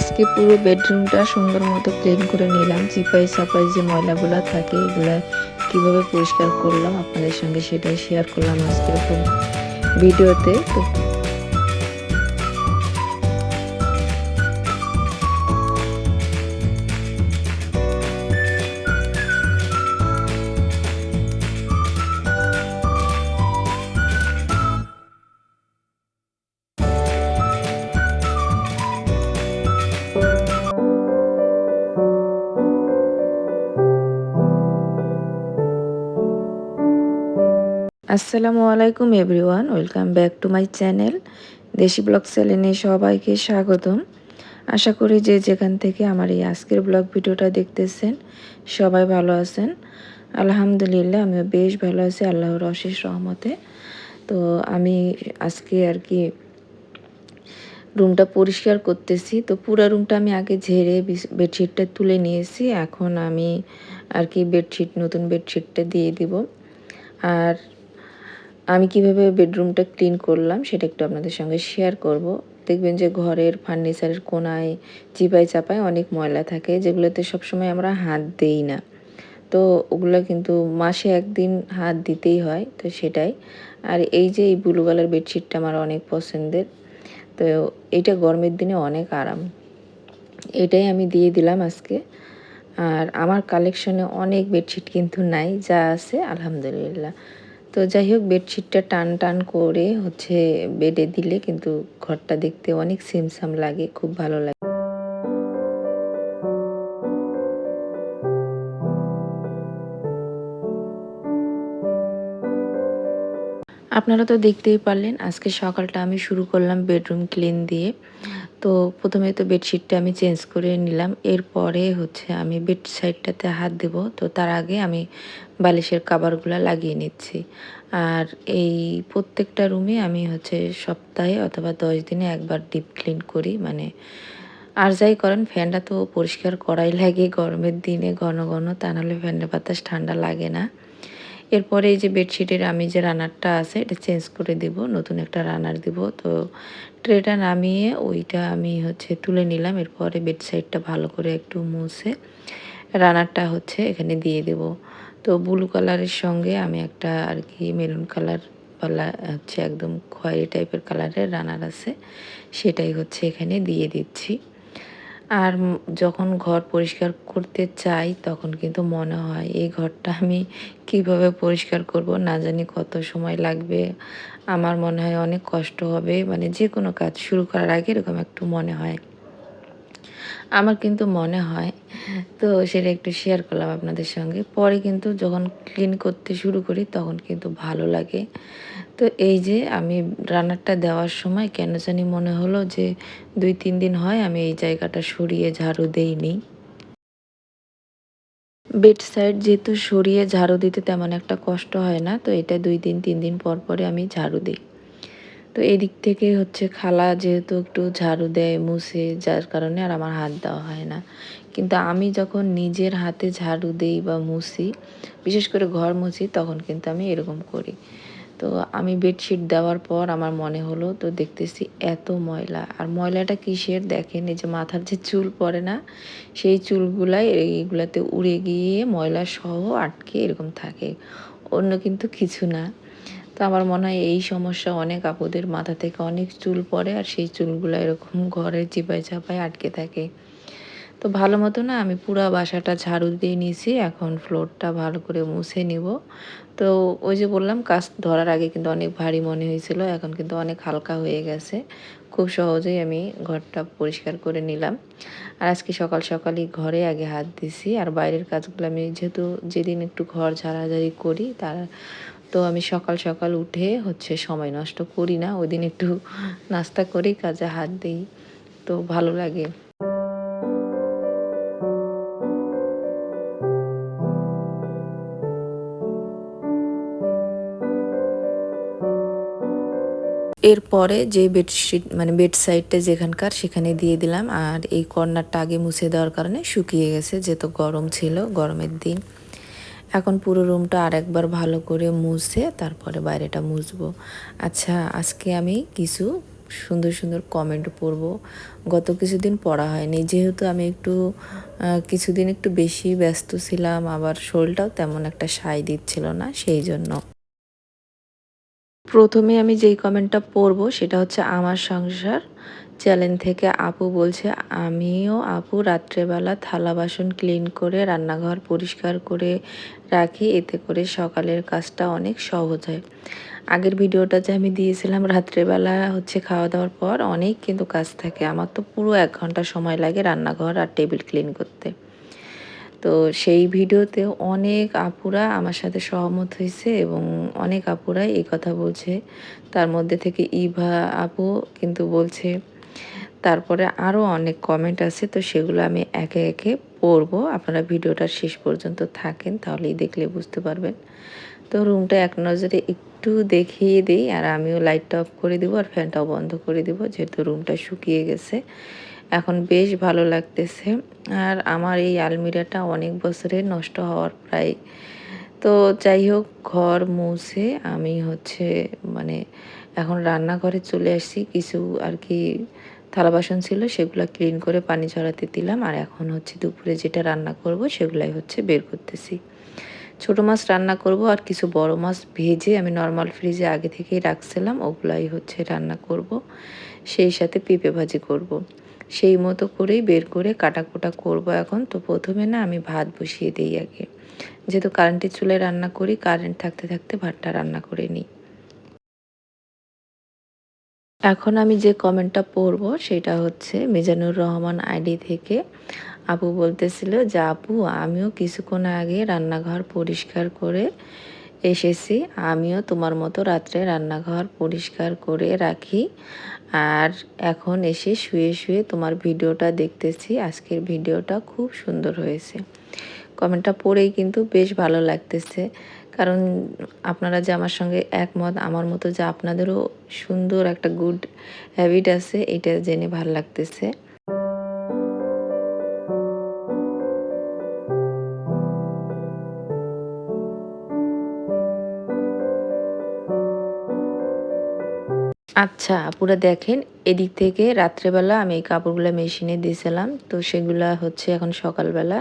আজকে পুরো বেডরুমটা সুন্দর মতো ক্লিন করে নিলাম। চিপাই চাপাই যে ময়লাগুলো থাকে, এগুলো কীভাবে পরিষ্কার করলাম আপনাদের সঙ্গে সেটাই শেয়ার করলাম আজকে ভিডিওতে। তো আসসালামু আলাইকুম everyone, welcome back to my channel Deshi vlog চ্যানেলে সবাইকে স্বাগতম। আশা করি যে যেখান থেকে আমার এই আজকের ব্লগ ভিডিওটা দেখতেছেন, সবাই ভালো আছেন। আলহামদুলিল্লাহ, আমিও বেশ ভালো আছি, আল্লাহর অশেষ রহমতে। তো আমি আজকে আর কি রুমটা পরিষ্কার করতেছি। তো পুরো রুমটা আমি আগে ঝেড়ে বেডশিটটা তুলে নিয়েছি। এখন আমি আর কি বেডশিট, নতুন বেডশিটটা দিয়ে দিব। আর আমি কীভাবে বেডরুমটা ক্লিন করলাম সেটা একটু আপনাদের সঙ্গে শেয়ার করব। দেখবেন যে ঘরের ফার্নিচারের কোনায় চিপাই চাপায় অনেক ময়লা থাকে, যেগুলোতে সবসময় আমরা হাত দেই না। তো ওগুলো কিন্তু মাসে একদিন হাত দিতেই হয়, তো সেটাই। আর এই যে এই ব্লু কালার বেডশিটটা আমার অনেক পছন্দের, তো এইটা গরমের দিনে অনেক আরাম। এটাই আমি দিয়ে দিলাম আজকে। আর আমার কালেকশনে অনেক বেডশিট কিন্তু নাই, যা আছে আলহামদুলিল্লাহ। তো যাই হোক, বেডশিটটা টান টান করে হচ্ছে বেডে দিলে কিন্তু ঘরটা দেখতে অনেক সিমসাম লাগে, খুব ভালো লাগে। আপনারা তো দেখতেই পারলেন, আজকে সকালটা আমি শুরু করলাম বেডরুম ক্লিন দিয়ে। তো প্রথমে তো বেডশিটটা আমি চেঞ্জ করে নিলাম। এরপরে হচ্ছে আমি বেড সাইডটাতে হাত দেব। তো তার আগে আমি বালিশের কাবারগুলো লাগিয়ে নিচ্ছি। আর এই প্রত্যেকটা রুমে আমি হচ্ছে সপ্তাহে অথবা দশ দিনে একবার ডিপ ক্লিন করি। মানে আর যাই করেন, ফ্যানটা তো পরিষ্কার করাই লাগে গরমের দিনে ঘন ঘন। তা নাহলে ফ্যানের বাতাস ঠান্ডা লাগে না। এরপরে এই যে বেডশিটের আমি যে রানারটা আছে, এটা চেঞ্জ করে দিব, নতুন একটা রানার দিব। তো ট্রেটা নামিয়ে ওইটা আমি হচ্ছে তুলে নিলাম, এরপরে বেড সাইডটা ভালো করে একটু মুছে রানারটা হচ্ছে এখানে দিয়ে দেব। তো ব্লু কালারের সঙ্গে আমি একটা আর কি মেরুন কালার পালা হচ্ছে একদম খয়েরি টাইপের কালারের রানার আছে, সেটাই হচ্ছে এখানে দিয়ে দিচ্ছি। আর যখন ঘর পরিষ্কার করতে চাই, তখন কিন্তু মনে হয়, এই ঘরটা আমি কীভাবে পরিষ্কার করব? না জানি কত সময় লাগবে। আমার মনে হয় অনেক কষ্ট হবে। মানে যে কোনো কাজ শুরু করার আগে এরকম একটু মনে হয়। আমার কিন্তু মনে হয়, তো সেটা একটু শেয়ার করলাম আপনাদের সঙ্গে। পরে কিন্তু যখন ক্লিন করতে শুরু করি, তখন কিন্তু ভালো লাগে। তো এই যে আমি রান্নারটা দেওয়ার সময় কেন জানি মনে হলো যে দুই, তিন দিন হয় আমি এই জায়গাটা সরিয়ে ঝাড়ু দেইনি। বেড সাইড যেহেতু সরিয়ে ঝাড়ু দিতে তেমন একটা কষ্ট হয় না, তো এটা দুই দিন, তিন দিন পর পরে আমি ঝাড়ু দিই। তো এদিক থেকে হচ্ছে খালা যেহেতু একটু ঝাড়ু দেয়, মুছে, যার কারণে আর আমার হাত দেওয়া হয় না। কিন্তু আমি যখন নিজের হাতে ঝাড়ু দিই বা মুছি, বিশেষ করে ঘর মুছি, তখন কিন্তু আমি এরকম করি। তো আমি বেডশিট দেওয়ার পর আমার মনে হলো, তো দেখতেছি এত ময়লা। আর ময়লাটা কিসের? দেখেন এই যে মাথার যে চুল পড়ে না, সেই চুলগুলাই এইগুলাতে উড়ে গিয়ে ময়লা সহ আটকে এরকম থাকে। অন্য কিন্তু কিছু না। তো আমার মনে হয় এই সমস্যা অনেক আপুদের মাথা থেকে অনেক চুল পড়ে, আর সেই চুলগুলো এরকম ঘরে চিপায় চাপায় আটকে থাকে। তো ভালো মতো না আমি পুরো বাসাটা ঝাড়ু দিয়ে নিয়েছি, এখন ফ্লোরটা ভালো করে মুছে নিব। তো ওই যে বললাম, কাজ ধরার আগে কিন্তু অনেক ভারী মনে হয়েছিল, এখন কিন্তু অনেক হালকা হয়ে গেছে। খুব সহজেই আমি ঘরটা পরিষ্কার করে নিলাম। আর আজকে সকাল সকালই ঘরে আগে হাত দিছি, আর বাইরের কাজগুলো আমি যেহেতু যেদিন একটু ঘর ঝাড়াঝাড়ি করি, তার তো আমি সকাল সকাল উঠে হচ্ছে সময় নষ্ট করি না, ওই দিন একটু নাস্তা করেই কাজে হাত দিই। তো ভালো লাগে। এরপরে যে বেডশিট মানে বেড সাইডটা যেখানকার, সেখানে দিয়ে দিলাম। আর এই কর্নারটা আগে মুছে দেওয়ার কারণে শুকিয়ে গেছে, যেহেতু গরম ছিল, গরমের দিন। এখন পুরো রুমটা আরেকবার ভালো করে মুছে, তারপরে বাইরেটা মুছবো। আচ্ছা আজকে আমি কিছু সুন্দর সুন্দর কমেন্ট পড়ব। গত কিছুদিন পড়া হয়নি, যেহেতু আমি একটু কিছুদিন একটু বেশি ব্যস্ত ছিলাম, আবার শরীরটাও তেমন একটা সায় দিচ্ছিল না, সেই জন্য। প্রথমে আমি যেই কমেন্টটা পড়ব সেটা হচ্ছে আমার সংসার। চ্যানেল থেকে আপু বলছে, আমিও আপু রাত্রেবেলা থালা বাসন ক্লিন করে, রান্নাঘর পরিষ্কার করে রাখি। এতে করে সকালের কাজটা অনেক সহজ হয়। আগের ভিডিওটা যে আমি দিয়েছিলাম রাত্রেবেলা হচ্ছে খাওয়া দাওয়ার পর, অনেক কিন্তু কাজ থাকে। আমার তো পুরো এক ঘণ্টা সময় লাগে রান্নাঘর আর টেবিল ক্লিন করতে। তো সেই ভিডিওতে অনেক আপুরা আমার সাথে সহমত হয়েছে এবং অনেক আপুরাই এই কথা বলছে। তার মধ্যে থেকে ইভা আপু কিন্তু বলছে, তারপরে আরও অনেক কমেন্ট আছে, তো সেগুলো আমি একে একে পড়ব। আপনারা ভিডিওটা শেষ পর্যন্ত থাকেন, তাহলেই দেখলে বুঝতে পারবেন। তো রুমটা এক নজরে একটু দেখিয়ে দিই, আর আমিও লাইটটা অফ করে দিব আর ফ্যানটাও বন্ধ করে দিব, যেহেতু রুমটা শুকিয়ে গেছে। এখন বেশ ভালো লাগতেছে। আর আমার এই আলমিরাটা অনেক বছরে নষ্ট হওয়ার প্রায়। তো যাই হোক, ঘর মুছে আমি হচ্ছে মানে এখন রান্নাঘরে চলে আসছি। কিছু আর কি থালা বাসন ছিল সেগুলো ক্লিন করে পানি ঝরাতে দিলাম। আর এখন হচ্ছে দুপুরে যেটা রান্না করব সেগুলাই হচ্ছে বের করতেছি। ছোট মাছ রান্না করব আর কিছু বড় মাছ ভেজে আমি নর্মাল ফ্রিজে আগে থেকেই রাখছিলাম। ওগুলাই হচ্ছে রান্না করব। সেই সাথে পেঁপে ভাজি করব। সেই মতো করেই বের করে কাটাকুটা করব এখন। তো প্রথমে না আমি ভাত বসিয়ে দিই আগে। যেহেতু কারেন্টের চুলায় রান্না করি কারেন্ট থাকতে থাকতে ভাতটা রান্না করে নিই। এখন আমি যে কমেন্টটা পড়ব সেটা হচ্ছে মিজানুর রহমান আইডি থেকে। আপু বলতেছিল যে, আপু, আমিও কিছুক্ষণ আগে রান্নাঘর পরিষ্কার করে এসেছি। আমিও তোমার মতো রাত্রে রান্নাঘর পরিষ্কার করে রাখি। আর এখন এসে শুয়ে শুয়ে তোমার ভিডিওটা দেখতেছি। আজকের ভিডিওটা খুব সুন্দর হয়েছে। কমেন্টটা পড়েই কিন্তু বেশ ভালো লাগতেছে। কারণ আপনারা যে আমার সঙ্গে একমত, আমার মতো যে আপনাদেরও সুন্দর একটা গুড হ্যাবিট আছে, এটা জেনে ভালো লাগতেছে। আচ্ছা আপুরা দেখেন, এদিক থেকে রাত্রেবেলা আমি এই কাপড়গুলো মেশিনে দিয়েছিলাম। তো সেগুলা হচ্ছে এখন সকালবেলা।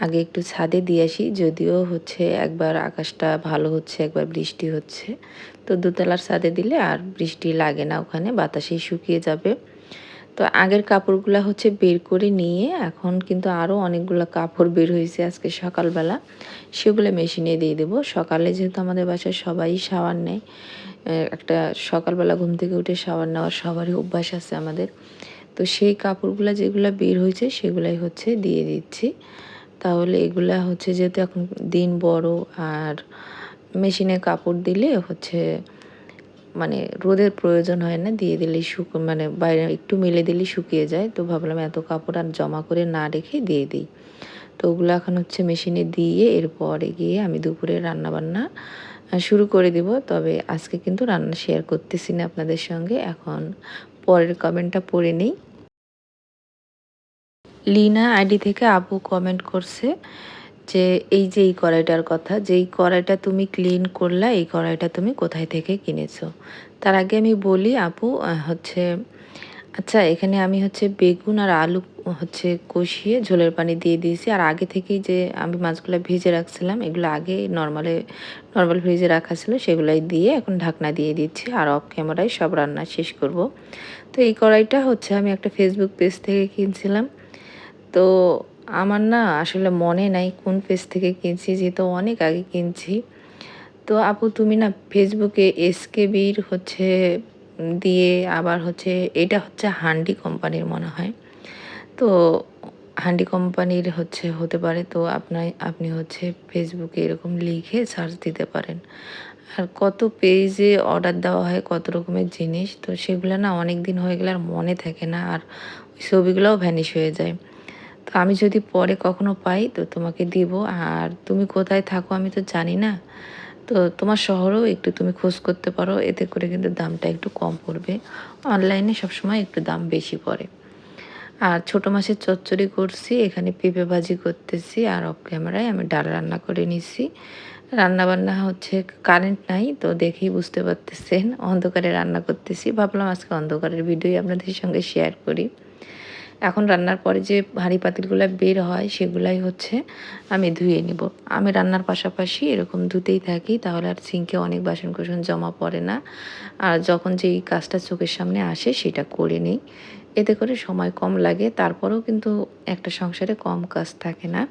আগে একটু ছাদে দিয়ে আসি, যদিও হচ্ছে একবার আকাশটা ভালো হচ্ছে, একবার বৃষ্টি হচ্ছে। তো দোতলার ছাদে দিলে আর বৃষ্টি লাগে না ওখানে, বাতাসেই শুকিয়ে যাবে। তো আগের কাপড়গুলো হচ্ছে বের করে নিয়ে এখন কিন্তু আরও অনেকগুলো কাপড় বের হয়েছে আজকে সকালবেলা। সেগুলো মেশিনে দিয়ে দেবো। সকালে যেহেতু আমাদের বাসায় সবাই শাওয়ার নেয় একটা সকালবেলা ঘুম থেকে উঠে শাওয়ার নেওয়ার সবারই অভ্যাস আছে আমাদের। তো সেই কাপড়গুলো যেগুলো বের হয়েছে সেগুলাই হচ্ছে দিয়ে দিচ্ছি। তাহলে এগুলা হচ্ছে যেহেতু এখন দিন বড় আর মেশিনে কাপড় দিলে হচ্ছে মানে রোদের প্রয়োজন হয় না, দিয়ে দিলেই শুক মানে বাইরে একটু মেলে দিলেই শুকিয়ে যায়। তো ভাবলাম এত কাপড় আর জমা করে না রেখে দিয়ে দিই। তো ওগুলো এখন হচ্ছে মেশিনে দিয়ে এরপরে গিয়ে আমি দুপুরে রান্না বান্না শুরু করে দিব। তবে আজকে কিন্তু রান্না শেয়ার করতেছি না আপনাদের সঙ্গে। এখন পরের কমেন্টটা পড়ে নেই। লিনা আইডি থেকে আপু কমেন্ট করছে যে এই যে এই কড়াইটার কথা যেই কড়াইটা তুমি ক্লিন করলা, এই কড়াইটা তুমি কোথায় থেকে কিনেছো? তার আগে আমি বলি, আপু হচ্ছে আচ্ছা এখানে আমি হচ্ছে বেগুন আর আলু, হচ্ছে কষিয়ে ঝোলের পানি দিয়ে দিয়েছি। আর আগে থেকেই যে আমি মাছগুলো ভেজে রাখছিলাম, এগুলো আগে নর্মালে নর্মাল ভেজে রাখা ছিল, সেগুলাই দিয়ে এখন ঢাকনা দিয়ে দিচ্ছি আর অফ ক্যামেরায় সব রান্না শেষ করব। তো এই কড়াইটা হচ্ছে আমি একটা ফেসবুক পেজ থেকে কিনছিলাম। তো আমার না আসলে মনে নাই কোন পেজ থেকে কিনছি, যেহেতু অনেক আগে কিনছি। তো আপু, তুমি না ফেসবুকে এসকেবির হচ্ছে দিয়ে আবার হচ্ছে, এটা হচ্ছে হান্ডি কোম্পানির মনে হয়। তো হান্ডি কোম্পানির হচ্ছে, হতে পারে, তো আপনার আপনি হচ্ছে ফেসবুকে এরকম লিখে সার্চ দিতে পারেন। আর কত পেজে অর্ডার দেওয়া হয়, কত রকমের জিনিস, তো সেগুলো না অনেক দিন হয়ে গেলে আর মনে থাকে না, আর ওই ছবিগুলোও ভ্যানিশ হয়ে যায়। তো আমি যদি পরে কখনো পাই, তো তোমাকে দিব। আর তুমি কোথায় থাকো আমি তো জানি না। তো তোমার শহরেও একটু তুমি খোঁজ করতে পারো, এতে করে কিন্তু দামটা একটু কম পড়বে। অনলাইনে সবসময় একটু দাম বেশি পড়ে। আর ছোটো মাছের চচ্চড়ি করছি, এখানে পেঁপে ভাজি করতেছি, আর অফ ক্যামেরায় আমি ডাল রান্না করে নিছি। রান্নাবান্না হচ্ছে কারেন্ট নাই, তো দেখেই বুঝতে পারতেছেন, অন্ধকারে রান্না করতেছি। ভাবলাম আজকে অন্ধকারের ভিডিওই আপনাদের সঙ্গে শেয়ার করি। এখন রান্নার পরে যে হাঁড়ি পাতিলগুলো বের হয়, সেগুলাই হচ্ছে আমি ধুয়ে নিব। আমি রান্নার পাশাপাশি এরকম ধুতেই থাকি, তাহলে আর সিঙ্কে অনেক বাসন কুসন জমা পড়ে না। আর যখন যেই কাজটা চোখের সামনে আসে, সেটা করে নিই। এতে করে সময় কম লাগে, তারপরেও কিন্তু একটা সংসারে কম কাজ থাকে না।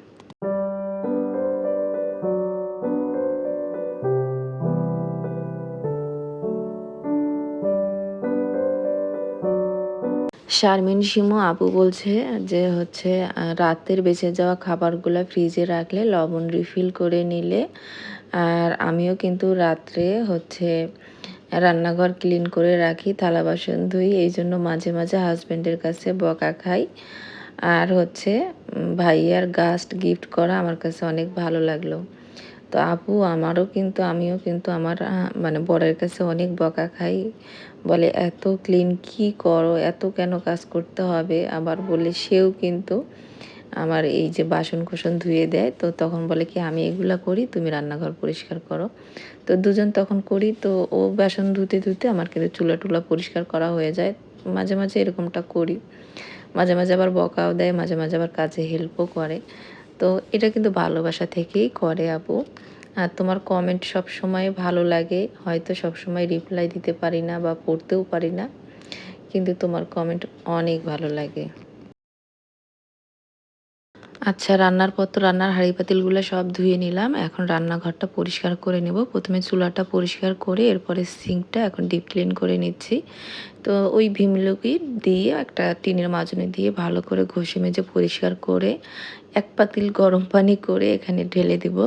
শারমিন শিমু আপু বলছে যে হচ্ছে রাতের বেঁচে যাওয়া খাবারগুলো ফ্রিজে রাখলে লবণ রিফিল করে নিলে, আর আমিও কিন্তু রাত্রে হচ্ছে রান্নাঘর ক্লিন করে রাখি, থালা বাসন ধুই, এই জন্য মাঝে মাঝে হাজব্যান্ডের কাছে বকা খাই। আর হচ্ছে ভাইয়ার গাস্ট গিফট করা আমার কাছে অনেক ভালো লাগল। তো আপু, আমারও কিন্তু, আমিও কিন্তু আমার মানে বরের কাছে অনেক বকা খাই। বলে, এত ক্লিন কি করো? এত কেন কাজ করতে হবে? আবার বলে, সেও কিন্তু আমার এই যে বাসন কোসন ধুয়ে দেয়। তো তখন বলে কি, আমি এগুলা করি, তুমি রান্নাঘর পরিষ্কার করো। তো দুজন তখন করি, তো ও বাসন ধুতে ধুতে আমার কিন্তু চুলা টুলা পরিষ্কার করা হয়ে যায়। মাঝে মাঝে এরকমটা করি। মাঝে মাঝে আবার বকাও দেয়, মাঝে মাঝে আবার কাজে হেল্পও করে। তো এটা কিন্তু ভালোবাসা থেকেই করে আপু আর তোমার কমেন্ট সব সময় ভালো লাগে, হয়তো সব সময় রিপ্লাই দিতে পারি না বা পড়তেও পারি না, কিন্তু তোমার কমেন্ট অনেক ভালো লাগে। আচ্ছা রান্নার পর তো রান্নার হাঁড়ি পাতিলগুলো সব ধুয়ে নিলাম, এখন রান্নাঘরটা পরিষ্কার করে নেব। প্রথমে চুলাটা পরিষ্কার করে, এরপরে সিঙ্কটা এখন ডিপ ক্লিন করে নিচ্ছি। তো ওই ভীমলুকি দিয়ে একটা টিনের মাজনে দিয়ে ভালো করে ঘষে মেজে পরিষ্কার করে এক পাতিল গরম পানি করে এখানে ঢেলে দিব।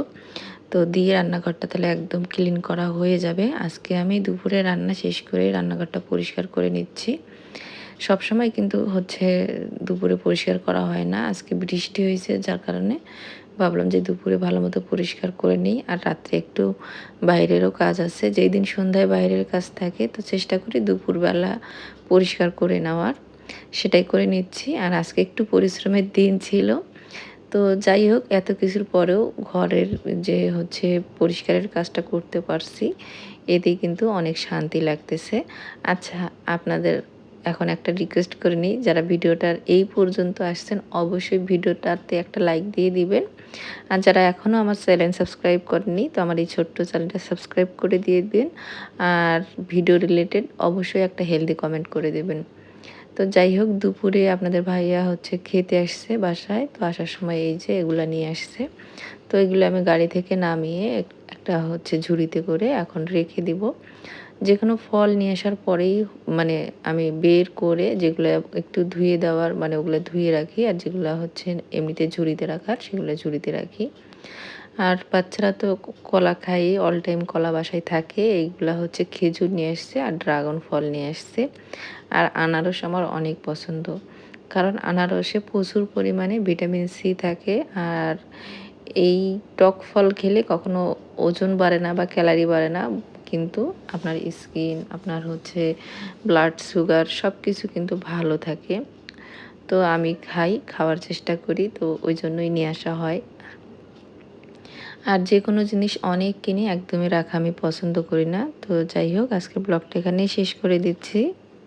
তো দিয়ে রান্নাঘরটা তাহলে একদম ক্লিন করা হয়ে যাবে। আজকে আমি দুপুরে রান্না শেষ করে রান্নাঘরটা পরিষ্কার করে নিচ্ছি। সব সময় কিন্তু হচ্ছে দুপুরে পরিষ্কার করা হয় না। আজকে বৃষ্টি হয়েছে যার কারণে ভাবলাম যে দুপুরে ভালো মতো পরিষ্কার করে নিই। আর রাত্রে একটু বাইরেরও কাজ আছে। যেই দিন সন্ধ্যায় বাইরের কাজ থাকে, তো চেষ্টা করি দুপুরবেলা পরিষ্কার করে নেওয়ার। সেটাই করে নিচ্ছি। আর আজকে একটু পরিশ্রমের দিন ছিল। তো যাই হোক, এত কিছুর পরেও ঘরের যে হচ্ছে পরিষ্কারের কাজটা করতে পারছি এতে কিন্তু অনেক শান্তি লাগতেছে। আচ্ছা আপনাদের এখন একটা রিকোয়েস্ট করে নিই, যারা ভিডিওটার এই পর্যন্ত আসছেন, অবশ্যই ভিডিওটাতে একটা লাইক দিয়ে দিবেন। আর যারা এখনও আমার চ্যানেল সাবস্ক্রাইব করেনি তো আমার এই ছোট্ট চ্যানেলটা সাবস্ক্রাইব করে দিয়ে দিন। আর ভিডিও রিলেটেড অবশ্যই একটা হেলদি কমেন্ট করে দেবেন। তো যাই হোক, দুপুরে আপনাদের ভাইয়া হচ্ছে খেতে আসছে বাসায়, তো আসার সময় এই যে এগুলা নিয়ে আসছে। তো এগুলো আমি গাড়ি থেকে নামিয়ে একটা হচ্ছে ঝুড়িতে করে এখন রেখে দিব। যে কোনো ফল নিয়ে আসার পরেই মানে আমি বের করে যেগুলো একটু ধুয়ে দেওয়ার মানে ওগুলো ধুয়ে রাখি, আর যেগুলো হচ্ছে এমনিতে ঝুড়িতে রাখার, সেগুলো ঝুড়িতে রাখি। আর বাচ্চারা তো কলা খাই অল টাইম কলা বাসায় থাকে। এইগুলা হচ্ছে খেজুর নিয়ে আসছে আর ড্রাগন ফল নিয়ে আসছে আর আনারস আমার অনেক পছন্দ। কারণ আনারসে প্রচুর পরিমাণে ভিটামিন সি থাকে আর এই টক ফল খেলে কখনো ওজন বাড়ে না বা ক্যালারি বাড়ে না। কিন্তু আপনার স্কিন আপনার হচ্ছে ব্লাড সুগার সব কিছু কিন্তু ভালো থাকে। তো আমি খাই, খাওয়ার চেষ্টা করি, তো ওই জন্যই নিয়ে আসা হয়। আর যে কোনো জিনিস অনেক কিনে একদমই রাখা আমি পছন্দ করি না। তো যাই হোক আজকে ব্লগটা এখানেই শেষ করে দিচ্ছি।